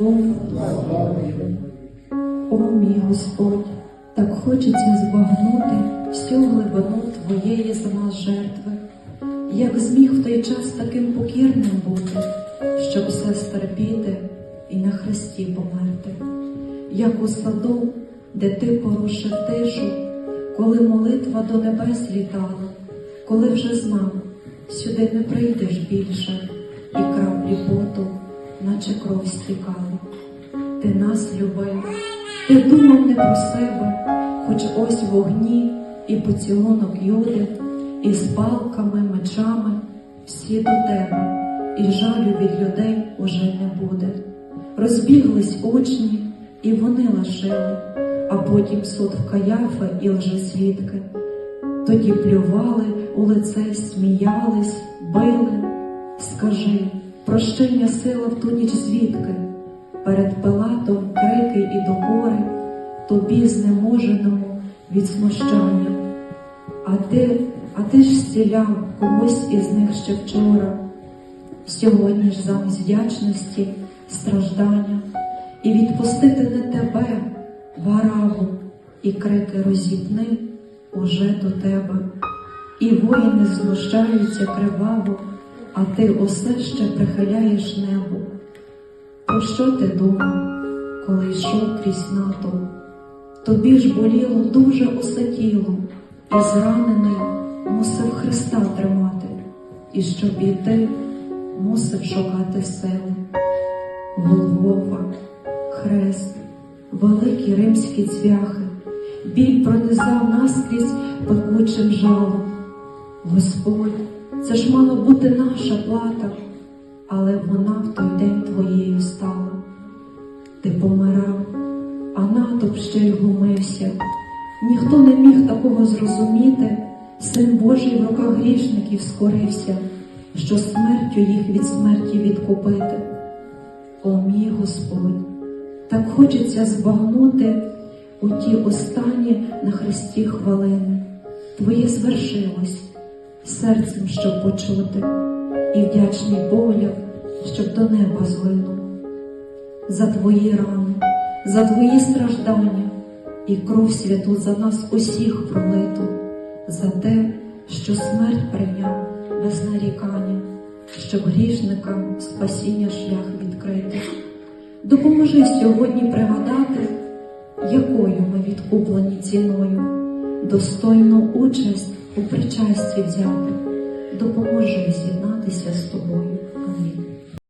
О мій Господь, так хочеться збагнути всю глибину Твоєї за нас жертви, як зміг в той час таким покірним бути, щоб все стерпіти і на хресті померти, як у саду, де ти порушив тишу, коли молитва до небес літала, коли вже знав, сюди не прийдеш більше, і краплі поту, наче кров стікали. Ти нас любив, ти думав не про себе, хоч ось вогні і поцілунок юди, і з палками, мечами всі до тебе, і жалю від людей уже не буде. Розбіглись учні, і вони лишили, а потім суд в Каяфи і лжесвідки. Тоді плювали у лице, сміялись, били. Скажи, прощення сила в ту ніч звідки? Перед Пилатом крики і докори, тобі знеможеному від смущання. А ти, а ти ж зціляв комусь із них ще вчора. Сьогодні ж замість вдячності страждання, і відпустити не тебе, вараву, і крики розіпни уже до тебе, і воїни знущаються криваво, а ти усе ще прихиляєш небо. Про що ти думав, коли йшов крізь натовп? Тобі ж боліло дуже усе тіло, і зранений мусив Христа тримати, і щоб іти, мусив шукати сили. Голгофа, хрест, великі римські цвяхи, біль пронизав наскрізь пекучим жалом. Господь, це ж мало бути наша плата, але вона в той день твоєю стала. Ти помирав, а натовп ще й глумився. Ніхто не міг такого зрозуміти, син Божий в руках грішників скорився, що смертю їх від смерті відкупити. О мій Господь, так хочеться збагнути у ті останні на хресті хвилини. Твоє звершилось серцем, щоб почути, і вдячний погляд, щоб до неба злинув. За твої рани, за твої страждання і кров святу за нас усіх пролиту, за те, що смерть прийняв без нарікання, щоб грішникам спасіння шлях відкрити. Допоможи сьогодні пригадати, якою ми відкуплені ціною, достойну участь у причасті взяти, допоможе з'єднатися з тобою. Амінь.